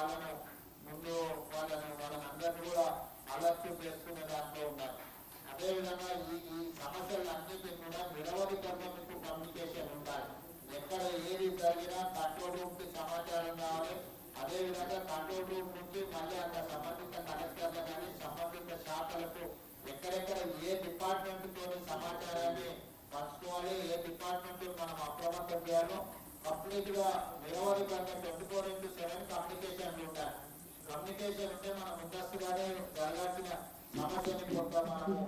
వాళ్ళను ముందు వాళ్ళని వాళ్ళని అందరినీ కూడా అలక్ష్యం చేసుకునే దాంట్లో ఉన్నారు. అదేవిధంగా ఈ ఈ సమస్యలన్నింటినీ కూడా నిరవధి కర్మకు కమ్యూనికేషన్ ఉండాలి. ఎక్కడ ఏది జరిగినా కంట్రోల్ రూమ్కి సమాచారం కావాలి అదేవిధంగా కంట్రోల్ రూమ్ నుంచి మళ్ళీ అంత సంబంధిత కలెక్టర్లు కానీ సంబంధిత శాఖలకు ఎక్కడెక్కడ ఏ డిపార్ట్మెంట్ తోని సమాచారాన్ని పంచుకోవాలి ఏ డిపార్ట్మెంట్ మనం అప్రమత్తం చేయాలో కంప్లీట్గా కంటే twenty four into seven communication ఉంటాయి కమ్యూనికేషన్ ఉంటే మనం ముందస్తుగానే జరగాల్సిన సమస్యని కొంత మనము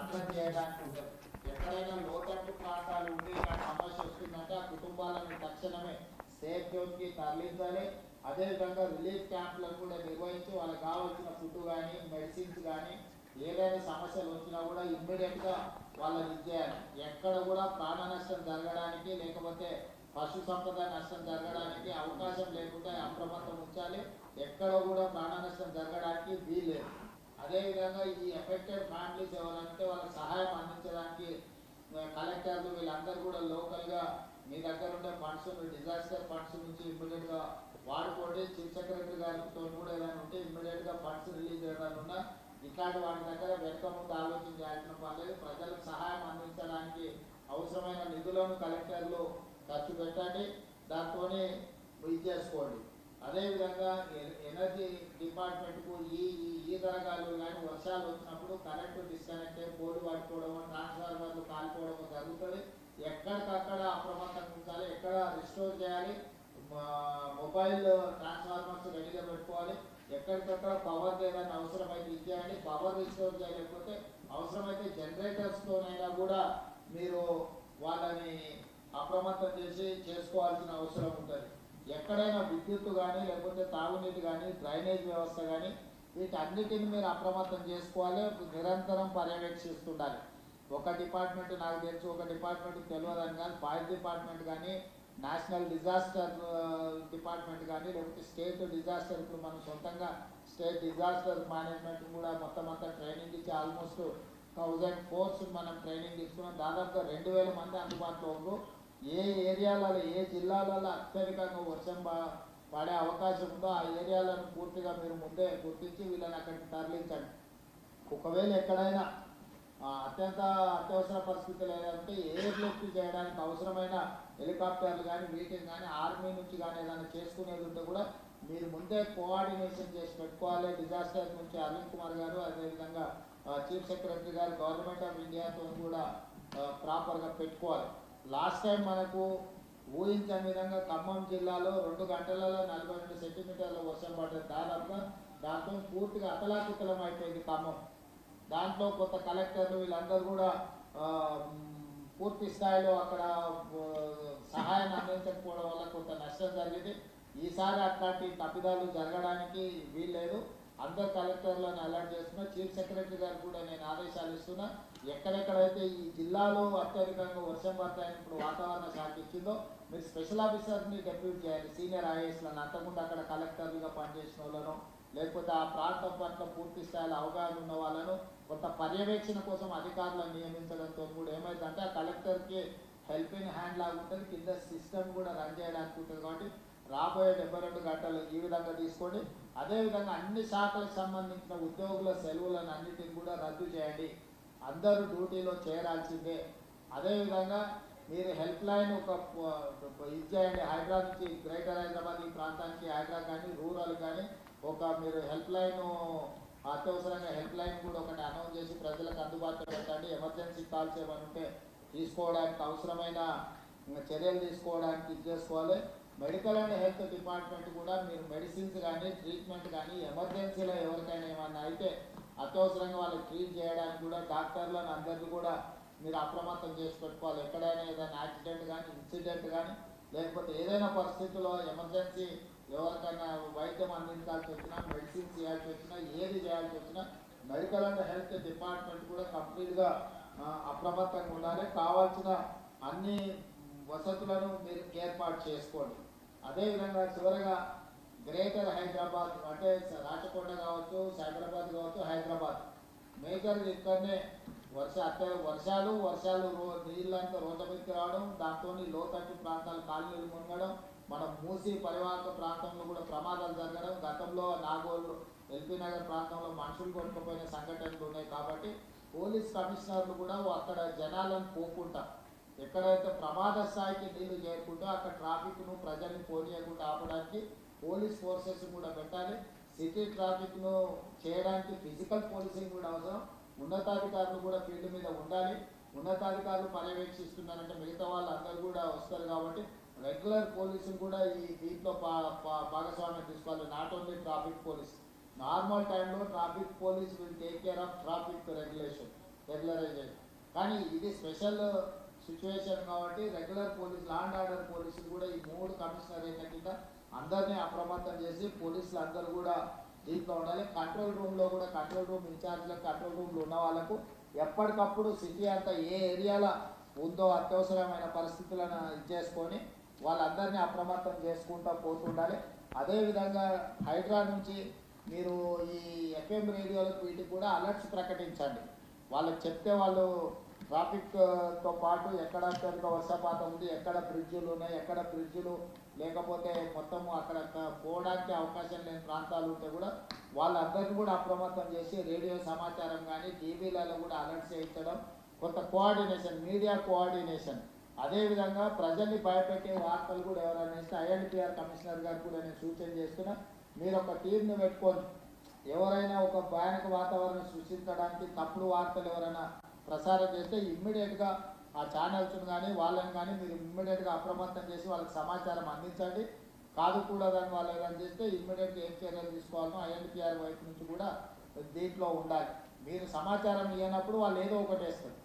అడ్రస్ చేయడానికి ఉంటుంది. ఎక్కడైనా లోతట్టు ప్రాంతాలు ఉండి సమస్య వస్తుందంటే ఆ కుటుంబాలను తక్షణమే సేఫ్ జోన్కి తరలించాలి. అదేవిధంగా రిలీఫ్ క్యాంపులను కూడా నిర్వహించి వాళ్ళకి కావాల్సిన ఫుడ్ కానీ మెడిసిన్స్ కానీ ఏదైనా సమస్యలు వచ్చినా కూడా ఇమ్మీడియట్గా వాళ్ళని ఇచ్చేయాలి ఎక్కడ కూడా ప్రాణ నష్టం జరగడానికి లేకపోతే పశు సంపద నష్టం జరగడానికి అవకాశం లేకుండా అప్రమత్తం ఉంచాలి. ఎక్కడ కూడా ప్రాణ నష్టం జరగడానికి వీల్లేదు. అదేవిధంగా ఈ ఎఫెక్టెడ్ ఫ్యామిలీస్ ఎవరంటే వాళ్ళకి సహాయం అందించడానికి కలెక్టర్లు వీళ్ళందరూ కూడా లోకల్గా మీ దగ్గర ఉండే ఫండ్స్ డిజాస్టర్ ఫండ్స్ నుంచి ఇమ్మీడియట్గా వాడుకోండి చీఫ్ సెక్రటరీ గారితో కూడా ఏదైనా ఉంటే ఇమ్మీడియట్గా ఫండ్స్ రిలీజ్ చేయడానికి ఉన్నా ఇట్లాంటి వాటి దగ్గర వెనుక ముందు ఆలోచన చేయాల్సిన పర్లేదు ప్రజలకు సహాయం అందించడానికి అవసరమైన నిధులను కలెక్టర్లు ఖర్చు పెట్టండి దాంతోనే ఇది చేసుకోండి. అదేవిధంగా ఎనర్జీ డిపార్ట్మెంట్కు ఈ ఈ తరగాలు కానీ వర్షాలు వచ్చినప్పుడు కరెంటు డిస్కనెక్ట్ అయ్యి బోర్డు పట్టుకోవడము ట్రాన్స్ఫార్మర్లు కాలిపోవడము జరుగుతుంది. ఎక్కడికక్కడ అప్రమత్తంగా ఉంచాలి ఎక్కడ రిస్టోర్ చేయాలి మా- మొబైల్ ట్రాన్స్ఫార్మర్స్ రెడీగా పెట్టుకోవాలి. ఎక్కడికక్కడ పవర్ ఏదైనా అవసరమైతే ఇచ్చేయండి పవర్ రిస్టోర్ చేయలేకపోతే అవసరమైతే జనరేటర్స్తోనైనా కూడా మీరు వాళ్ళని అప్రమత్తం చేసి చేసుకోవాల్సిన అవసరం ఉంటుంది. ఎక్కడైనా విద్యుత్ కానీ లేకపోతే తాగునీటి కానీ డ్రైనేజ్ వ్యవస్థ కానీ వీటన్నిటిని మీరు అప్రమత్తం చేసుకోవాలి నిరంతరం పర్యవేక్షిస్తుండాలి. ఒక డిపార్ట్మెంట్ నాకు తెలుసు ఒక డిపార్ట్మెంట్ తెలియదని కానీ ఫైర్ డిపార్ట్మెంట్ కానీ నేషనల్ డిజాస్టర్ డిపార్ట్మెంట్ కానీ లేకపోతే స్టేట్ డిజాస్టర్ ఇప్పుడు మనం సొంతంగా స్టేట్ డిజాస్టర్ మేనేజ్మెంట్ కూడా మొత్తం అంతా ట్రైనింగ్ ఇచ్చి ఆల్మోస్ట్ థౌజండ్ ఫోర్స్ మనం ట్రైనింగ్ తీసుకున్నాం. దాదాపుగా రెండు వేల మంది అందుబాటులో ఉన్నారు. ఏ ఏరియాలలో ఏ జిల్లాలలో అత్యధికంగా వర్షం పడే అవకాశం ఉందో ఆ ఏరియాలను పూర్తిగా మీరు ముందే గుర్తించి వీళ్ళని అక్కడికి తరలించండి. ఒకవేళ ఎక్కడైనా అత్యంత అత్యవసర పరిస్థితులు ఏదంటే ఏ లిఫ్ట్ చేయడానికి అవసరమైన హెలికాప్టర్లు కానీ వీటిని కానీ ఆర్మీ నుంచి కానీ ఏదైనా చేసుకునేది ఉంటే కూడా మీరు ముందే కోఆర్డినేషన్ చేసి పెట్టుకోవాలి. డిజాస్టర్ నుంచి అరుణ్ కుమార్ గారు అదేవిధంగా చీఫ్ సెక్రటరీ గారు గవర్నమెంట్ ఆఫ్ ఇండియాతో కూడా ప్రాపర్గా పెట్టుకోవాలి. లాస్ట్ టైం మనకు ఊహించని విధంగా ఖమ్మం జిల్లాలో రెండు గంటలలో నలభై రెండు సెంటీమీటర్ల వర్షం పడ్డది. దాదాపుగా దాంతో పూర్తిగా అతలాకుతలం అయిపోయింది ఖమ్మం. దాంట్లో కొత్త కలెక్టర్లు వీళ్ళందరూ కూడా పూర్తి స్థాయిలో అక్కడ సహాయాన్ని అందించకపోవడం వల్ల కొంత నష్టం జరిగింది. ఈసారి అట్లాంటి తప్పిదాలు జరగడానికి వీల్లేదు. అందరు కలెక్టర్లను అలర్ట్ చేస్తున్నా చీఫ్ సెక్రటరీ గారు కూడా నేను ఆదేశాలు ఇస్తున్నా ఎక్కడెక్కడైతే ఈ జిల్లాలో అత్యధికంగా వర్షం పడతాయని ఇప్పుడు వాతావరణ శాఖ ఇచ్చిందో మీరు స్పెషల్ ఆఫీసర్ని డెప్యూట్ చేయాలి సీనియర్ ఐఏఎస్లను అంతకుండా అక్కడ కలెక్టర్లుగా పనిచేసిన వాళ్ళను లేకపోతే ఆ ప్రాంతం పట్ల పూర్తి స్థాయిలో అవగాహన ఉన్న వాళ్ళను కొంత పర్యవేక్షణ కోసం అధికారులను నియమించడంతో కూడా ఏమైందంటే ఆ కలెక్టర్కి హెల్పింగ్ హ్యాండ్ లాగా ఉంటుంది కింద సిస్టమ్ కూడా రన్ చేయడానికి ఉంటుంది కాబట్టి రాబోయే డెబ్బై రెండు గంటలు ఈ విధంగా తీసుకోండి. అదేవిధంగా అన్ని శాఖలకు సంబంధించిన ఉద్యోగుల సెలవులను అన్నిటిని కూడా రద్దు చేయండి. అందరూ డ్యూటీలో చేరాల్సిందే. అదేవిధంగా మీరు హెల్ప్ లైన్ ఒక ఇది చేయండి. హైదరాబాద్ నుంచి గ్రేటర్ హైదరాబాద్ ఈ ప్రాంతానికి హైదరాబాద్ కానీ రూరల్ కానీ ఒక మీరు హెల్ప్ లైన్ అత్యవసరంగా హెల్ప్ లైన్ కూడా ఒకటి అనౌన్స్ చేసి ప్రజలకు అందుబాటులో పెట్టండి. ఎమర్జెన్సీ కాల్స్ ఏమైనా ఉంటే తీసుకోవడానికి అవసరమైన చర్యలు తీసుకోవడానికి ఇది చేసుకోవాలి. మెడికల్ అండ్ హెల్త్ డిపార్ట్మెంట్ కూడా మీరు మెడిసిన్స్ కానీ ట్రీట్మెంట్ కానీ ఎమర్జెన్సీలో ఎవరికైనా ఏమన్నా అయితే అత్యవసరంగా వాళ్ళకి ట్రీట్ చేయడానికి కూడా డాక్టర్లను అందరినీ కూడా మీరు అప్రమత్తం చేసి పెట్టుకోవాలి. ఎక్కడైనా ఏదైనా యాక్సిడెంట్ కానీ ఇన్సిడెంట్ కానీ లేకపోతే ఏదైనా పరిస్థితుల్లో ఎమర్జెన్సీ ఎవరికైనా వైద్యం అందించాల్సి వచ్చినా మెడిసిన్స్ చేయాల్సి వచ్చినా ఏది చేయాల్సి వచ్చినా మెడికల్ అండ్ హెల్త్ డిపార్ట్మెంట్ కూడా కంప్లీట్గా అప్రమత్తంగా ఉండాలి. కావాల్సిన అన్ని వసతులను మీరు ఏర్పాటు చేసుకోండి. అదేవిధంగా చివరగా గ్రేటర్ హైదరాబాద్ అంటే రాచకొండ కావచ్చు సైబరాబాద్ కావచ్చు హైదరాబాద్. మేజర్ ఇక్కడనే వర్ష అత్య వర్షాలు వర్షాలు రో నీళ్ళంతా రోడ్ల రావడం దాంతో లోతట్టు ప్రాంతాలు కాలనీలు మునగడం మన మూసి పరివాహక ప్రాంతంలో కూడా ప్రమాదాలు జరగడం గతంలో నాగోలు ఎల్పీ నగర్ ప్రాంతంలో మనుషులు కొట్టుకుపోయిన సంఘటనలు ఉన్నాయి కాబట్టి పోలీస్ కమిషనర్లు కూడా అక్కడ జనాలను పోకుండా ఎక్కడైతే ప్రమాద స్థాయికి నీళ్ళు చేరుకుంటో అక్కడ ట్రాఫిక్ను ప్రజల్ని పోనీయకుండా ఆపడానికి పోలీస్ ఫోర్సెస్ కూడా పెట్టాలి. సిటీ ట్రాఫిక్ను చేయడానికి ఫిజికల్ పోలీసింగ్ కూడా అవసరం. ఉన్నతాధికారులు కూడా ఫీల్డ్ మీద ఉండాలి. ఉన్నతాధికారులు పర్యవేక్షిస్తున్నారంటే మిగతా వాళ్ళందరూ కూడా వస్తారు కాబట్టి రెగ్యులర్ పోలీసులు కూడా ఈ దీంట్లో పా భాగస్వామ్యం తీసుకోవాలి. Not only traffic police. Normal టైంలో traffic police will take care of traffic regulation regularisation. కానీ ఇది స్పెషల్ సిచ్యువేషన్ కాబట్టి regular police law and order పోలీసులు కూడా ఈ మూడు కమిషనరేట్ల కింద అందరినీ అప్రమత్తం చేసి పోలీసులు అందరూ కూడా దీంట్లో ఉండాలి. కంట్రోల్ రూమ్లో కూడా కంట్రోల్ రూమ్ ఇన్ఛార్జ్లకు కంట్రోల్ రూమ్లో ఉన్న వాళ్ళకు ఎప్పటికప్పుడు సిటీ అంతా ఏ ఏరియాలో ఉందో అత్యవసరమైన పరిస్థితులను ఇది చేసుకొని వాళ్ళందరినీ అప్రమత్తం చేసుకుంటూ పోతుండాలి. అదేవిధంగా హైడ్రా నుంచి మీరు ఈ ఎఫ్ఎం రేడియోలకు వీటికి కూడా అలర్ట్స్ ప్రకటించండి. వాళ్ళకి చెప్తే వాళ్ళు ట్రాఫిక్తో పాటు ఎక్కడ అత్యధిక వర్షపాతం ఉంది ఎక్కడ బ్రిడ్జులు ఉన్నాయి ఎక్కడ బ్రిడ్జులు లేకపోతే మొత్తం అక్కడ పోవడానికి అవకాశం లేని ప్రాంతాలు ఉంటే కూడా వాళ్ళందరినీ కూడా అప్రమత్తం చేసి రేడియో సమాచారం కానీ టీవీలలో కూడా అలర్ట్ చేయించడం కొంత కోఆర్డినేషన్ మీడియా కోఆర్డినేషన్ అదేవిధంగా ప్రజల్ని భయపెట్టే వార్తలు కూడా ఎవరైనా ఇస్తే ఐఎన్పిఆర్ కమిషనర్ గారు కూడా నేను సూచన చేస్తున్నా మీరు ఒక టీంని పెట్టుకొని ఎవరైనా ఒక భయానక వాతావరణం సృష్టించడానికి తప్పుడు వార్తలు ఎవరైనా ప్రసారం చేస్తే ఇమ్మీడియట్గా ఆ ఛానల్స్ కానీ వాళ్ళని కానీ మీరు ఇమ్మీడియట్గా అప్రమత్తం చేసి వాళ్ళకి సమాచారం అందించండి. కాదు కూడదని వాళ్ళు ఏదైనా చేస్తే ఇమ్మీడియట్గా ఏం చర్యలు తీసుకోవాలనో ఐఎన్పిఆర్ వైపు నుంచి కూడా దీంట్లో ఉండాలి. మీరు సమాచారం ఇవ్వనప్పుడు వాళ్ళు ఏదో ఒకటి వేస్తారు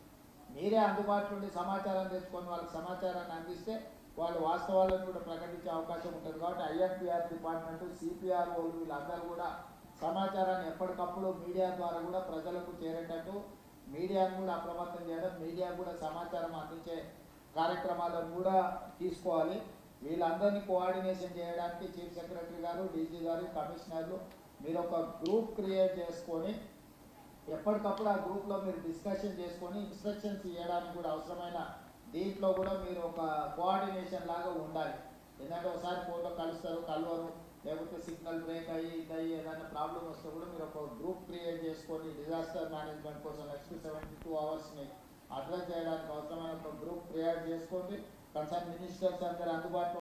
మీరే అందుబాటులో ఉండి సమాచారం తెచ్చుకొని వాళ్ళకి సమాచారాన్ని అందిస్తే వాళ్ళు వాస్తవాలను కూడా ప్రకటించే అవకాశం ఉంటుంది. కాబట్టి ఐఎన్పిఆర్ డిపార్ట్మెంట్ సిపిఆర్ వీళ్ళందరూ కూడా సమాచారాన్ని ఎప్పటికప్పుడు మీడియా ద్వారా కూడా ప్రజలకు చేరేటట్టు మీడియాను కూడా అప్రమత్తం చేయడం మీడియా కూడా సమాచారం అందించే కార్యక్రమాలను కూడా తీసుకోవాలి. వీళ్ళందరినీ కోఆర్డినేషన్ చేయడానికి చీఫ్ సెక్రటరీ గారు డీజీ గారు కమిషనర్లు మీరు ఒక గ్రూప్ క్రియేట్ చేసుకొని ఎప్పటికప్పుడు ఆ గ్రూప్లో మీరు డిస్కషన్ చేసుకొని ఇన్స్ట్రక్షన్స్ ఇవ్వడానికి కూడా అవసరమైన దీంట్లో కూడా మీరు ఒక కోఆర్డినేషన్ లాగా ఉండాలి. ఎందుకంటే ఒకసారి ఫోటో కలుస్తారు కలవరు. లేకపోతే సిగ్నల్ బ్రేక్ అయ్యి ఇది ఏదైనా ప్రాబ్లం వస్తే కూడా మీరు ఒక గ్రూప్ క్రియేట్ చేసుకొని డిజాస్టర్ మేనేజ్మెంట్ కోసం నెక్స్ట్ సెవెంటీ టూ అవర్స్ని అడ్రస్ చేయడానికి అవసరమైన ఒక గ్రూప్ క్రియేట్ చేసుకోండి కన్సర్న్ మినిస్టర్స్ అందరు అందుబాటులో